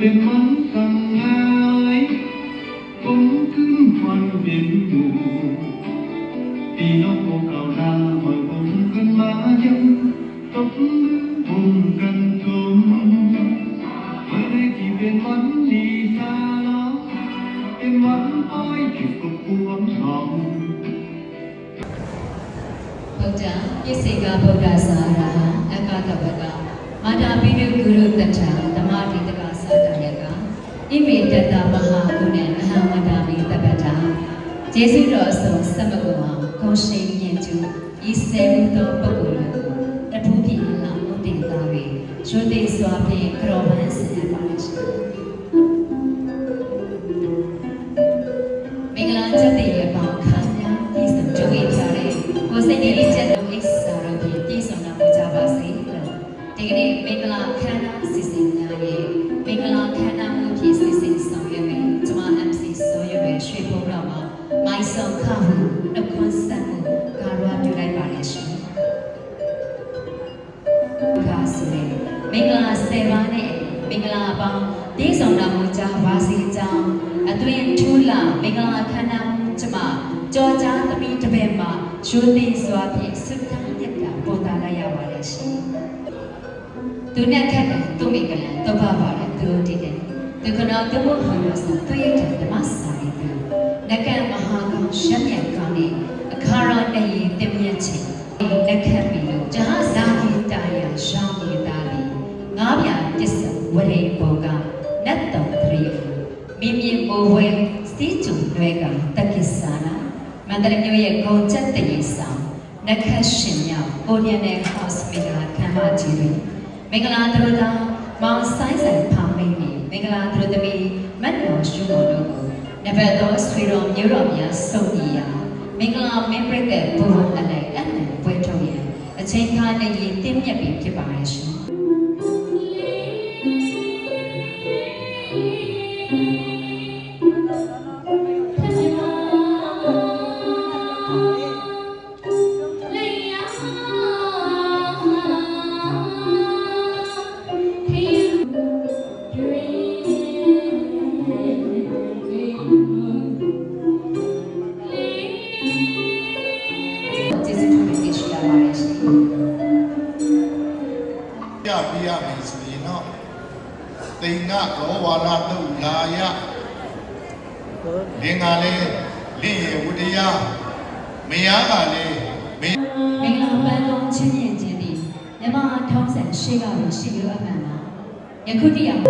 bên mắt rằng hai cũng cứ hoàn biến đủ. Vì nó cô cào ra hỏi bóng cơn má chân tóc vùng gần thơm với đây thì bên mắt đi xa lắm, bên mắt ôi chịu cục cuốn thòng Bhakta Yasika Bhakta Saraha Akata Bhakta. Madapidu Guru Tacha ကျေးဇူးတော်အစုံစမကုမှာကောရှိန်မြင့်ကျူဤစေမှုသောပုဂ္ဂိုလ်တို့ကိုတထူးပြည်လာမုတ်တင်သား၍ရွှေသိစွာဖြင့်ကရောမန်ဆင်ပါရှင် မှာမိုင်းဆောင်ခဟုနှုတ်ခွန်းဆက်မှုကာရဝပြုလိုက်ပါလေရှင်ဒါဆိုရင်မင်္ဂလာ7ပါးနဲ့မင်္ဂလာပေါင်းပြည့်စုံတော်မူကြပါစေကြောင်းအတွင်ထူးလာမင်္ဂလာခမ်းနားမှုကျွန်မကြောကြားသမီးတစ်ပည့်မှာရိုသေစွာဖြင့်ဆုတောင်းမြတ်တာပေါ်တာလိုက်ရပါလေရှင်သူနဲ့ခက်တယ်သူမိကလန်တော့ပါပါတယ်သူတို့တည်တယ်သူကနောသူ့ဘုံဟောလို့ဆိုသူရဲ့ဓမ္မစာရီသူနကမဟာကောင် ရှက်မြတ်ကောင်နဲ့အခါရတည်းတင်မြတ်ချင်းနကပြီလို့ဂျာဇာတိတာယရှောင်းနေတာလေငါးပြပစ္စဝရေဘောကနတ်တော်တရိယမိမြင်မိုးဝဲစီးကျုံတွေကတက္ကိစာနာမန္တလေးမြို့ရဲ့ဂုံချက်တရေဆောင်နခတ်ရှင်မြောက်အိုရီယန်နယ်ဟော့စပီတာခမ်းမကြီးတွင်မင်္ဂလာသူတို့သားမောင်ဆိုင်ဆိုင်ဖောင်မိတ်နေမင်္ဂလာသူတို့သမီးမတ်တော်ရှုမော်တို့ကို နဘတ်တော်ဆွေတော်မျိုးတော်များစုံညီရာမင်္ဂလာမင်းပြတဲ့ဘုံအလိုက်အနံပွဲထုတ်ရန်အချိန်ခါနဲ့ရည်တင်းမြတ်ပြီးဖြစ်ပါရဲ့ရှင် ဩဝါဒတုတ်လာယလင်္ကာလေးလင့်ရဝတရားမယားကလေးမင်းမင်္ဂလာပန်းလုံးချင်းမြင်ခြင်းသည်မြမထောင်းဆန်ရှိကလို့ရှိလို့အမှန်လားယခုတည်းအောင်